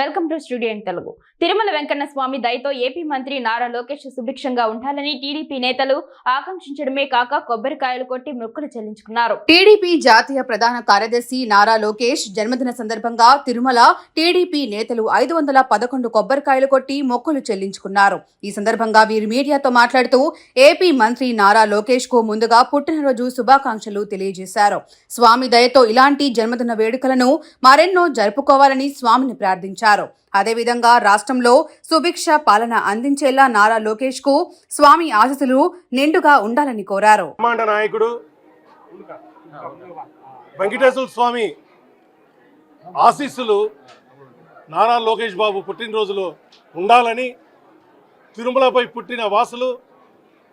Welcome to studio in Telugu. Tirumala Venkanna Swami దయతో AP మంత్రి నారా లోకేష్ సుభిక్షంగా ఉండాలని టీడీపీ నేతలు ఆకాంక్షించడమే కాక కొబ్బరికాయలు కొట్టి మొక్కులు చెల్లించుకున్నారు. టీడీపీ జాతీయ ప్రధాన కార్యదర్శి నారా లోకేష్ జన్మదిన సందర్భంగా తిరుమల టీడీపీ నేతలు ఐదు వందల పదకొండు కొబ్బరికాయలు కొట్టి మొక్కులు చెల్లించుకున్నారు. ఈ సందర్భంగా వీరు మీడియాతో మాట్లాడుతూ ఏపీ మంత్రి నారా లోకేష్కు ముందుగా పుట్టినరోజు శుభాకాంక్షలు తెలియజేశారు. స్వామి దయతో ఇలాంటి జన్మదిన వేడుకలను మరెన్నో జరుపుకోవాలని స్వామిని ప్రార్థించారు. అదేవిధంగా రాష్ట్రంలో సుభిక్ష పాలన అందించేలా నారా లోకేష్కు స్వామి ఆశీస్సులు నిండుగా ఉండాలని కోరారు. నాయకుడు వెంకటేశ్వర స్వామి ఆశీస్సులు నారా లోకేష్ బాబు పుట్టినరోజులో ఉండాలని తిరుమలపై పుట్టిన వాసులు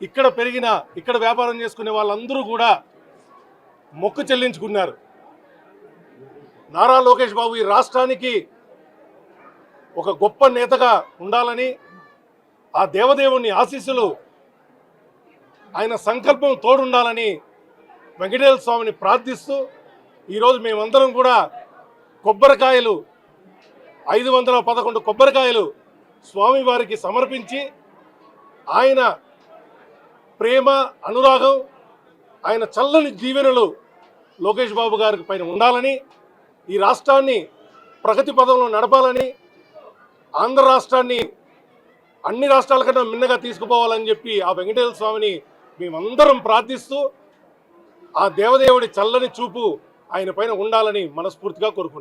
ఇక్కడ పెరిగిన ఇక్కడ వ్యాపారం చేసుకునే వాళ్ళందరూ కూడా మొక్కు చెల్లించుకున్నారు. నారా లోకేష్ బాబు ఈ రాష్ట్రానికి ఒక గొప్ప నేతగా ఉండాలని ఆ దేవదేవుని ఆశీస్సులు ఆయన సంకల్పం తోడుండాలని వెంకటేశ్వర స్వామిని ప్రార్థిస్తూ ఈరోజు మేమందరం కూడా కొబ్బరికాయలు ఐదు వందల పదకొండు కొబ్బరికాయలు స్వామివారికి సమర్పించి ఆయన ప్రేమ అనురాగం ఆయన చల్లని దీవెనలు లోకేష్ బాబు గారి పైన ఉండాలని ఈ రాష్ట్రాన్ని ప్రగతి పదంలో నడపాలని ఆంధ్ర రాష్ట్రాన్ని అన్ని రాష్ట్రాల కన్నా మిన్నగా తీసుకుపోవాలని చెప్పి ఆ వెంకటేశ్వర స్వామిని మేమందరం ప్రార్థిస్తూ ఆ దేవదేవుడి చల్లని చూపు ఆయన పైన ఉండాలని మనస్ఫూర్తిగా కోరుకున్నాం